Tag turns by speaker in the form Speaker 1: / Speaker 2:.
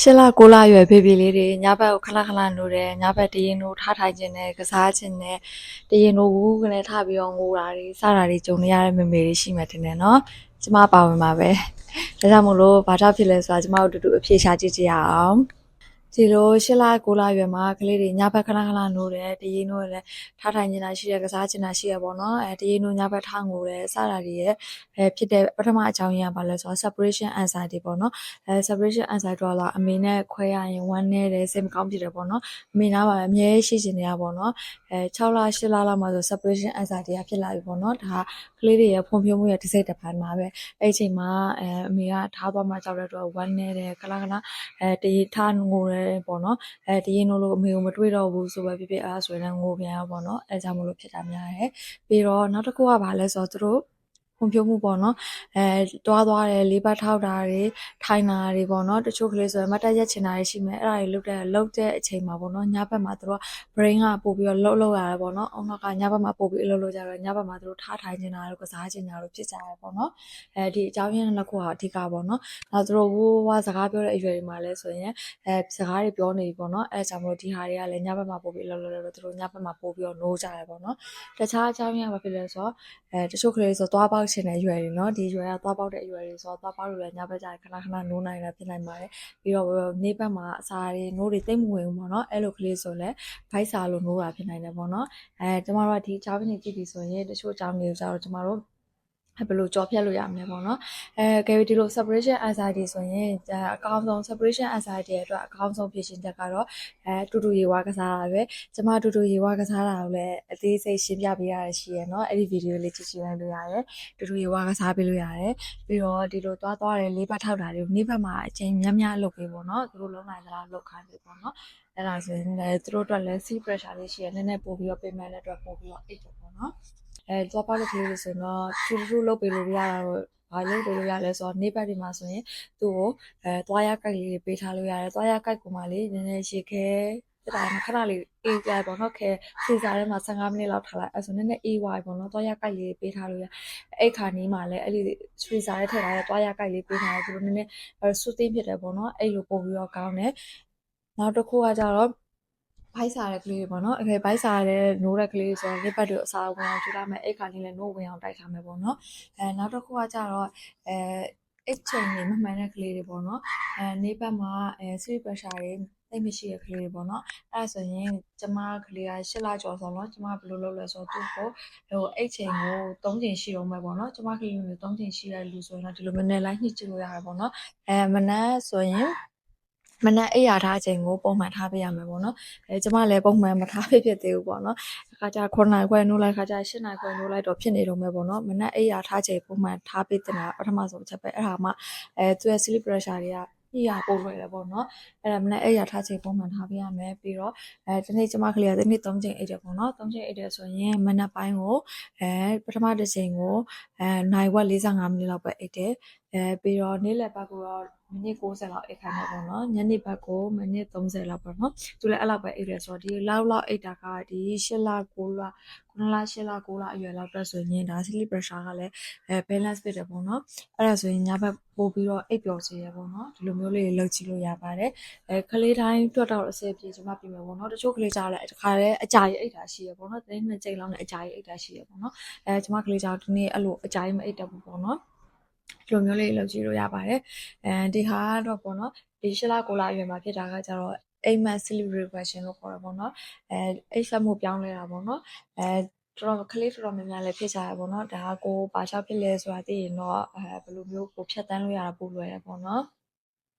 Speaker 1: ရှစ်လကိုလရွယ်ဖေဖေလေးတွေညဘက်ကိုခဏခဏနိုးတယ်ညဘက်တရင်နိုးထားထိုင်ခြင်းနဲ့ကစားခြင်းနဲ့တရင်နိုးဘူးကနေထားပြီးတော့ငိုတာတွေစတာတွေကြုံနေရတဲ့မေမေတွေရှိမှတင်တယ်နော်ကျမပါဝင်ပါပဲဒါကြောင့်မို့လို့ဘာကြောင့်ဖြစ်လဲဆိုတာကျမတို့အတူတူအဖြေရှာကြည့်ကြရအောင် ဒီလိုရှစ်လကိုလရွယ်မှာကလေးတွေညဘက်ခဏခဏနိုးတယ်တရင်နိုးတယ်ထားထိုင်ခြင်းတာရှိရကစားခြင်းတာရှိရပေါ့နော်အဲတရင်နိုးညဘက်ထားငိုတယ်စတာတွေရဲ့အဲဖြစ်တဲ့ပထမအကြောင်းရင်းကဘာလဲဆိုတော့ separation anxiety ပေါ့နော်အဲ separation anxiety တော့လာအမေနဲ့ခွဲရရင်ဝမ်းနေတယ်စိတ်မကောင်းဖြစ်တယ်ပေါ့နော်အမေနားမှာအမြဲရှိချင်နေတာပေါ့နော်အဲ6လ8လလောက်မှဆို separation anxiety ကဖြစ်လာပြီပေါ့နော်ဒါကလေးတွေရဲ့ဖွံ့ဖြိုးမှုရဲ့တစ်စိတ်တစ်ပိုင်းမှာပဲအဲ့ဒီအချိန်မှာအဲအမေကထားသွားမှကြောက်တဲ့အတွက်ဝမ်းနေတယ်ခဏခဏအဲတရေထားငိုတယ်ပေါ့နော်အဲတရေနိုးလို့အမေကိုမတွေ့တော့ဘူးဆိုပဲဖြစ်ဖြစ်အားဆိုရင်လည်းငိုပြန်ရောပေါ့နော်အဲကြောင့်မလို့ဖြစ်တာများတယ်ပြီးတော့နောက်တစ်ခုကဘာလဲဆိုတော့သူတို့ ဖွံ့ဖြိုးမှုပေါ့နော်အဲတွားသွားတယ်လေးပတ်ထောက်တာတွေထိုင်တာတွေပေါ့နော်တချို့ကလေးဆိုရင်မတ်တက်ရက်ချင်တာတွေရှိမယ်အဲ့ဒါတွေလုတ်တဲ့လုတ်တဲ့အချိန်မှာပေါ့နော်ညဘက်မှာသူတို့က brain ကပို့ပြီးတော့လှုပ်လှုပ်ရတယ်ပေါ့နော်အုံနောက်ကညဘက်မှာပို့ပြီးအလုပ်လုပ်ကြတော့ညဘက်မှာသူတို့ထားထိုင်နေတာတို့ကစားချင်တာတို့ဖြစ်ကြရပေါ့နော်အဲဒီအကြောင်းရင်းနှစ်ခုဟာအဓိကပေါ့နော်နောက်သူတို့ဝိုးဝါးစကားပြောတဲ့အရွယ်တွေမှာလဲဆိုရင်အဲစကားတွေပြောနေပြီပေါ့နော်အဲကြောင့်မလို့ဒီဟာတွေကလည်းညဘက်မှာပို့ပြီးအလုပ်လုပ်လို့သူတို့ညဘက်မှာပို့ပြီးတော့နိုးကြရပေါ့နော်တခြားအကြောင်းရင်းကဘာဖြစ်လဲဆိုတော့အဲတချို့ကလေးဆိုသွားပေါက်ချင်တဲ့အရွယ်တွေနော်ဒီအရွယ်ကသွားပေါက်တဲ့အရွယ်တွေဆိုတော့သွားပေါက်လို့လည်းညဘက်ကျရင်ခဏခဏနိုးနိုင်တာဖြစ်နိုင်ပါတယ်ပြီးတော့နေ့ဘက်မှာအစာတွေနိုးတွေတိတ်မဝင်ဘူးပေါ့နော်အဲ့လိုကလေးဆိုလည်းဗိုက်စာလို့နိုးတာဖြစ်နိုင်တယ်ပေါ့နော်အဲကျမတို့ကဒီအကြောင်းရင်းကြည့်ပြီးဆိုရင်တချို့အကြောင်းတွေကိုကျတော့ကျမတို့ ဘယ်လိုကြော်ဖြတ်လို့ရမလဲပေါ့နော်အဲ Gary ဒီလို separation anxiety ဆိုရင်အကောင်းဆုံး separation anxiety ရဲ့အတွက်အကောင်းဆုံးဖြေရှင်းချက်ကတော့အဲတူတူရေဝါကစားတာပဲကျမတူတူရေဝါကစားတာကိုလည်းအသေးစိတ်ရှင်းပြပေးရရှိရယ်နော်အဲ့ဒီ video လေးကြည့်ကြည့်လိုက်လို့ရတယ်တူတူရေဝါကစားပေးလို့ရတယ်ပြီးတော့ဒီလိုသွားသွားတယ်လေးဘက်ထောက်တာတွေကိုနေ့ဘက်မှာအချိန်များများလုပ်ပေးပေါ့နော်သူတို့လုံးလိုက်သလားလုပ်ခိုင်းပေးပေါ့နော်အဲ့ဒါဆိုရင်လည်းသူတို့အတွက်လည်း sea pressure လေးရှိရယ်နည်းနည်းပို့ပြီးတော့ payment နဲ့အတွက်ပို့ပြီးတော့အိတ်ပေါ့နော် အဲသွားပါတဲ့ကလေးတွေဆိုရင်တော့ထူးထူးလုပ်ပေးလို့ရတာတော့ဘာလို့လုပ်လို့ရလဲဆိုတော့နေ့ဘက်ဒီမှာဆိုရင်သူ့ကိုအဲသွားရကိုက်လေးတွေပေးထားလို့ရတယ်သွားရကိုက်ကိုမှလေးနည်းနည်းရှည်ခဲတက်တာမှခဏလေးအေးကြပေါ့နော်ခဲစီစာထဲမှာ15မိနစ်လောက်ထားလိုက်အဲဆိုနည်းနည်းအေးဝိုင်ပေါ့နော်သွားရကိုက်လေးပေးထားလို့ရအဲ့ခါနီးမှာလည်းအဲ့ဒီစီစာထဲထည့်ထားတဲ့သွားရကိုက်လေးပေးထားတယ်သူတို့နည်းနည်းအဲဆူတင်းဖြစ်တယ်ပေါ့နော်အဲ့လိုပုံပြီးတော့ကောင်းတယ်နောက်တစ်ခုကကြတော့ ဘိုက်စားတဲ့ကလေးတွေပေါ့နော်အခေဘိုက်စားတဲ့နိုးတဲ့ကလေးတွေဆိုတော့လက်ပတ်တွေအစားဝင်အောင်ကြိုးထားမယ်အဲ့ခါလေးလည်းနိုးဝင်အောင်တိုက်ထားမယ်ပေါ့နော်အဲနောက်တစ်ခုကကြတော့အဲအိတ်ချိန်တွေမမှန်တဲ့ကလေးတွေပေါ့နော်အဲနေဘက်မှာအဲ sleep pressure တွေတိတ်မရှိတဲ့ကလေးတွေပေါ့နော်အဲ့ဒါဆိုရင်ကျမကလေးက၈လကျော်ဆုံးတော့ကျမဘယ်လိုလုပ်လဲဆိုတော့သူ့ကိုဟိုအိတ်ချိန်ကို၃ချိန်ရှိအောင်ပဲပေါ့နော်ကျမကလေးမျိုး၃ချိန်ရှိတဲ့လူဆိုရင်တော့ဒီလိုမနေ့လိုက်ညှိကြည့်လို့ရတယ်ပေါ့နော်အဲမနက်ဆိုရင် မနက်အိပ်ရာထားချိန်ကိုပုံမှန်ထားပေးရမယ်ပေါ့နော်အဲကျမလည်းပုံမှန်မထားပေးဖြစ်သေးဘူးပေါ့နော်အခါကျ9နာရီခွဲနိုးလိုက်ခါကျ10နာရီခွဲနိုးလိုက်တော့ဖြစ်နေတော့မယ်ပေါ့နော်မနက်အိပ်ရာထားချိန်ပုံမှန်ထားပေးတင်တာပထမဆုံးချက်ပဲအဲ့ဒါမှအဲသူရဲ့ sleep pressure တွေကညှိရပို့လွယ်တယ်ပေါ့နော်အဲ့ဒါမနေ့အဲ့ရထားချိန်ပုံမှန်ထားပေးရမယ်ပြီးတော့အဲဒီနေ့ကျမကလေးကဒီနေ့3ချိန်အိတ်တယ်ပေါ့နော်3ချိန်အိတ်တယ်ဆိုရင်မနက်ပိုင်းကိုအဲပထမတစ်ချိန်ကိုအဲနိုင်ဝက်45မိနစ်လောက်ပဲအိတ်တယ်အဲပြီးတော့နေ့လယ်ဘက်ကတော့မိနစ်60လောက်အိတ်ခိုင်းတယ်ပေါ့နော်ညနေဘက်ကိုမိနစ်30လောက်ပေါ့နော်သူလည်းအဲ့လောက်ပဲအိတ်တယ်ဆိုတော့ဒီလောက်လောက်အိတ်တာကဒီ8လ9လ9လ8လ9လအရွယ်လောက်တက်ဆိုရင်ဒါ sleep pressure ကလည်းအဲ balance ဖြစ်တယ်ပေါ့နော်အဲ့ဒါဆိုရင်ညဘက်ပို့ပြီးတော့အိတ်ပျော်စေရပေါ့နော်ဒီလိုမျိုးလေးလုပ်ကြည့်လို့ရပါတယ်အဲကလေးတိုင်းတွတ်တော့အဆင်ပြေကျွန်မပြင်မယ်ပေါ့နော်တချို့ကလေးကြားလဲတခါလဲအကြာကြီးအိတ်တာရှိရပေါ့နော်တင်းနှစ်ချိန်လောက်နဲ့အကြာကြီးအိတ်တာရှိရပေါ့နော်အဲကျွန်မကလေးကြားဒီနေ့အဲ့လိုအကြာကြီးမအိတ်တတ်ဘူးပေါ့နော် ဒီလိုမျိုးလေးလုပ်ကြည့်လို့ရပါတယ်အဲဒီဟာတော့ပေါ့နော်ဒီရှလကိုလာရွယ်မှာဖြစ်တာကကြတော့အိမ်မက် sleep regression လို့ခေါ်တာပေါ့နော်အဲအိတ်ဆက်မှုပြောင်းလဲတာပေါ့နော်အဲတော်တော်ကလေးတော်တော်များများလည်းဖြစ်ကြရပေါ့နော်ဒါကကိုဘာကြောင့်ဖြစ်လဲဆိုတာသိရင်တော့အဲဘယ်လိုမျိုးကိုဖြတ်တန်းလို့ရတာပို့လွယ်တယ်ပေါ့နော်